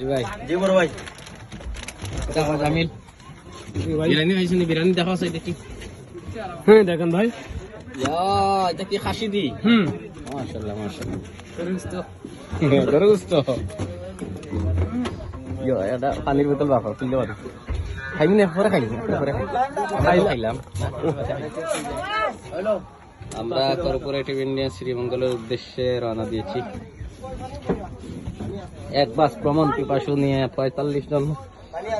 শ্রী ভাই। জি বড় ভাই। জামিল। বিরিয়ানি খাইছেন বিরিয়ানি দেখো আছে দেখি। হ্যাঁ দেখেন ভাই। এটা কি খাসি দি? হুম। মাশাআল্লাহ মাশাআল্লাহ। terus terus ইয়া এটা পানির বোতল বাপা তুললে পারি। খাইবি না? পরে খাইবি পরে খাইবি। খাইলাম। আমরা কর্পোরেটিভ ইন্ডিয়া শ্রীমঙ্গলের উদ্দেশ্যে রওনা দিয়েছি। এক বাস ভ্রমণ পিপাসু নিয়ে পঁয়তাল্লিশ জন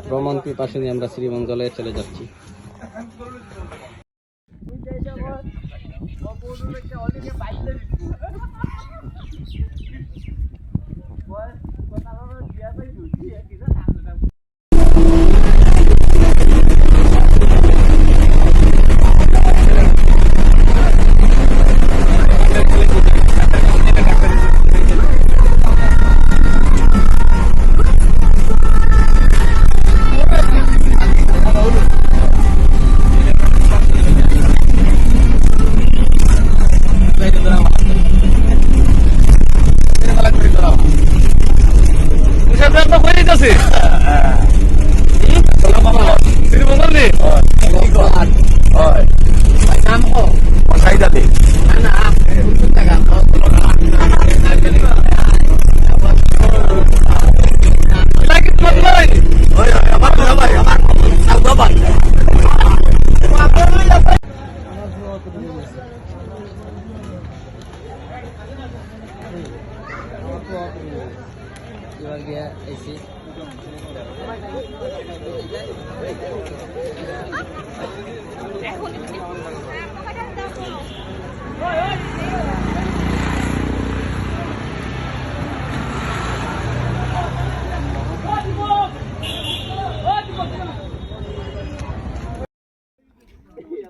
ভ্রমণ পিপাসু নিয়ে আমরা শ্রীমঙ্গলে চলে যাচ্ছি। এবার গিয়ে এসি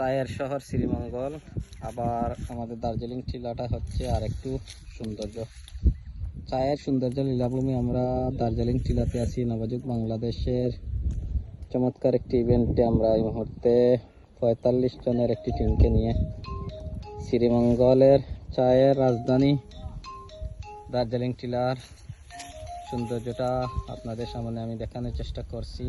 চায়ের শহর শ্রীমঙ্গল। আবার আমাদের দার্জিলিং টিলাটা হচ্ছে আর একটু সৌন্দর্য। চায়ের সৌন্দর্য লীলাভূমি আমরা দার্জিলিং টিলাতে আছি, নবযুগ বাংলাদেশের চমৎকার একটি ইভেন্টে আমরা এই মুহূর্তে পঁয়তাল্লিশ জনের একটি টিমকে নিয়ে শ্রীমঙ্গলের চায়ের রাজধানী দার্জিলিং টিলার সৌন্দর্যটা আপনাদের সামনে আমি দেখানোর চেষ্টা করছি।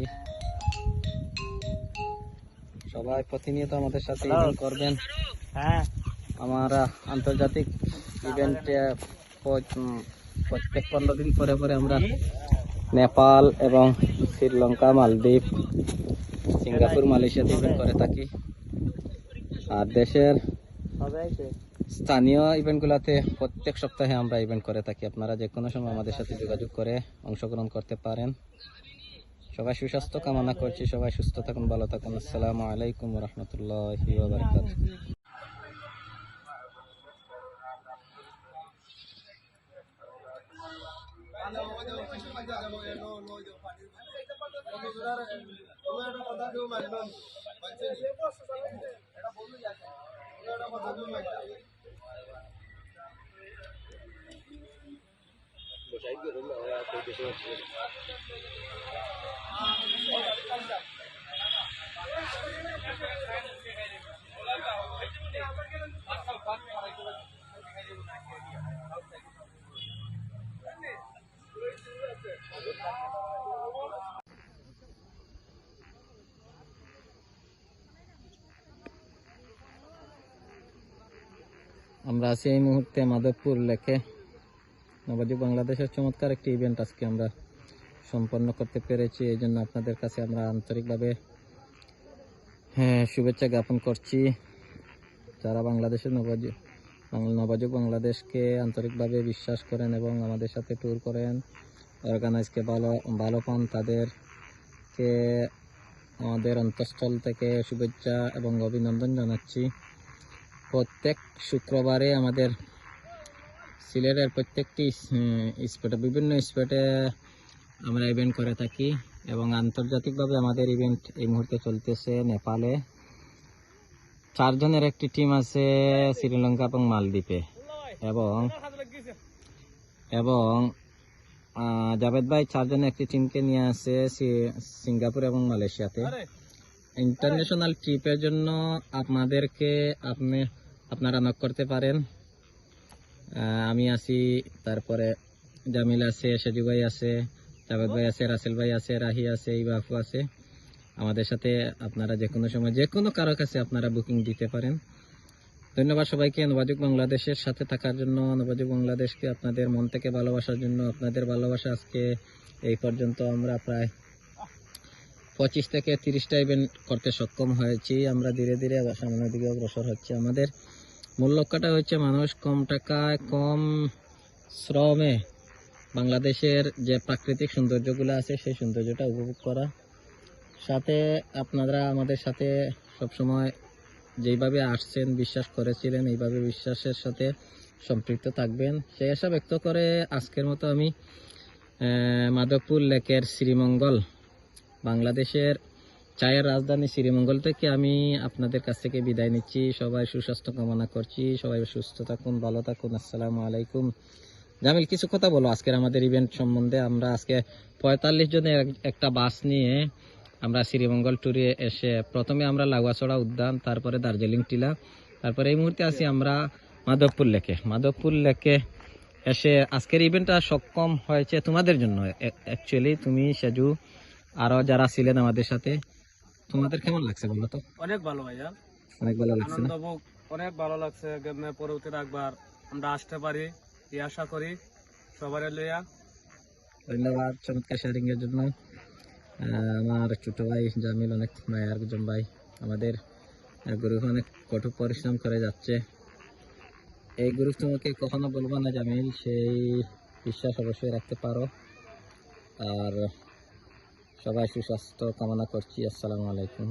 সবাই প্রতিনিয়ত আমাদের সাথে event করবেন। হ্যাঁ। আমার আন্তর্জাতিক ইভেন্টে প্রত্যেক পনেরো দিন পরে পরে আমরা নেপাল এবং শ্রীলঙ্কা মালদ্বীপ সিঙ্গাপুর মালয়েশিয়াতে ইভেন্ট করে থাকি। আর দেশের স্থানীয় ইভেন্টগুলোতে প্রত্যেক সপ্তাহে আমরা ইভেন্ট করে থাকি। আপনারা যে কোনো সময় আমাদের সাথে যোগাযোগ করে অংশগ্রহণ করতে পারেন। সবাই সুস্বাস্থ্য কামনা করছি সবাই সুস্থ থাকুন ভালো থাকুন। আসসালামু আলাইকুম রহমতুল্লাহ বারকাত আমরা আছি এই মুহূর্তে মাধবপুর লেকে নবদ্বীপ বাংলাদেশের চমৎকার একটি ইভেন্ট আজকে আমরা সম্পন্ন করতে পেরেছি। এই জন্য আপনাদের কাছে আমরা আন্তরিকভাবে হ্যাঁ শুভেচ্ছা জ্ঞাপন করছি। যারা বাংলাদেশের নবযুগ বাংলা নবযুগ বাংলাদেশকে আন্তরিকভাবে বিশ্বাস করেন এবং আমাদের সাথে ট্যুর করেন অর্গানাইজকে ভালো ভালো পান, তাদেরকে আমাদের অন্তঃস্থল থেকে শুভেচ্ছা এবং অভিনন্দন জানাচ্ছি। প্রত্যেক শুক্রবারে আমাদের সিলেটের প্রত্যেকটি স্পটে বিভিন্ন স্পটে আমরা ইভেন্ট করে থাকি এবং আন্তর্জাতিকভাবে আমাদের ইভেন্ট এই মুহূর্তে চলতেছে নেপালে। চারজনের একটি টিম আছে শ্রীলঙ্কা এবং মালদ্বীপে। এবং এবং জাভেদ ভাই চারজনের একটি টিমকে নিয়ে আসে সিঙ্গাপুর এবং মালয়েশিয়াতে। ইন্টারন্যাশনাল ট্রিপের জন্য আপনাদেরকে আপনি আপনারা নক করতে পারেন। আমি আছি, তারপরে জামিল আছে সাজু ভাই আছে জাভেদ ভাই আছে, রাসেল ভাই আছে, রাহি আছে ইবাফু আছে। আমাদের সাথে আপনারা যে কোনো সময়, যে কোনো কারও কাছে আপনারা বুকিং দিতে পারেন। ধন্যবাদ সবাইকে, নবাজুক বাংলাদেশের সাথে থাকার জন্য, নবাজুক বাংলাদেশকে আপনাদের মন থেকে ভালোবাসার জন্য, আপনাদের ভালোবাসা আজকে এই পর্যন্ত আমরা প্রায় পঁচিশ থেকে তিরিশটা ইভেন্ট করতে সক্ষম হয়েছি। আমরা ধীরে ধীরে সামনের দিকে অগ্রসর হচ্ছে আমাদের। মূল লক্ষ্যটা হচ্ছে মানুষ কম টাকায়, কম শ্রমে বাংলাদেশের যে প্রাকৃতিক সৌন্দর্যগুলো আছে, সেই সৌন্দর্যটা উপভোগ করা। সাথে আপনারা আমাদের সাথে সবসময় যেইভাবে আসছেন, বিশ্বাস করেছিলেন, এইভাবে বিশ্বাসের সাথে সম্পৃক্ত থাকবেন। সেই আশা ব্যক্ত করে আজকের মতো আমি মাধবপুর লেকের শ্রীমঙ্গল, বাংলাদেশের চায়ের রাজধানী শ্রীমঙ্গল থেকে আমি আপনাদের কাছ থেকে বিদায় নিচ্ছি। সবাই সুস্বাস্থ্য কামনা করছি। সবাই সুস্থ থাকুন, ভালো থাকুন। আসসালামু আলাইকুম। জামিল, কিছু কথা বলো। আজকের আমাদের ইভেন্ট সম্বন্ধে আমরা আজকে পঁয়তাল্লিশ জনের একটা বাস নিয়ে আমরা শ্রীমঙ্গল ট্যুরে এসে প্রথমে আমরা লাগুয়াছড়া উদ্যান, তারপরে দার্জিলিং টিলা, তারপরে এই মুহূর্তে আছি আমরা মাধবপুর লেকে। মাধবপুর লেকে এসে আজকের ইভেন্টটা সক্ষম হয়েছে তোমাদের জন্য। অ্যাকচুয়ালি তুমি, সেজু, আরও যারা ছিলেন আমাদের সাথে তোমাদের কেমন লাগছে বলো তো? অনেক ভালো ভাইয়া। অনেক ভালো লাগছে না? অনেক ভালো লাগছে গেমে পরবর্তীতে একবার। আমরা আসতে পারি এই আশা করি। সবারে লইয়া। ধন্যবাদ চমৎকার শেয়ারিং এর জন্য। আমার ছোট ভাই জামিল অনেক মায়ার একজন ভাই। আমাদের গ্রুপ অনেক কঠোর পরিশ্রম করে যাচ্ছে। এই গ্রুপ তোমাকে কখনো বলব না জামিল সেই বিশ্বাস অবশ্যই রাখতে পারো। আর সবাই সুস্বাস্থ্য কামনা করছি। আসসালামু আলাইকুম।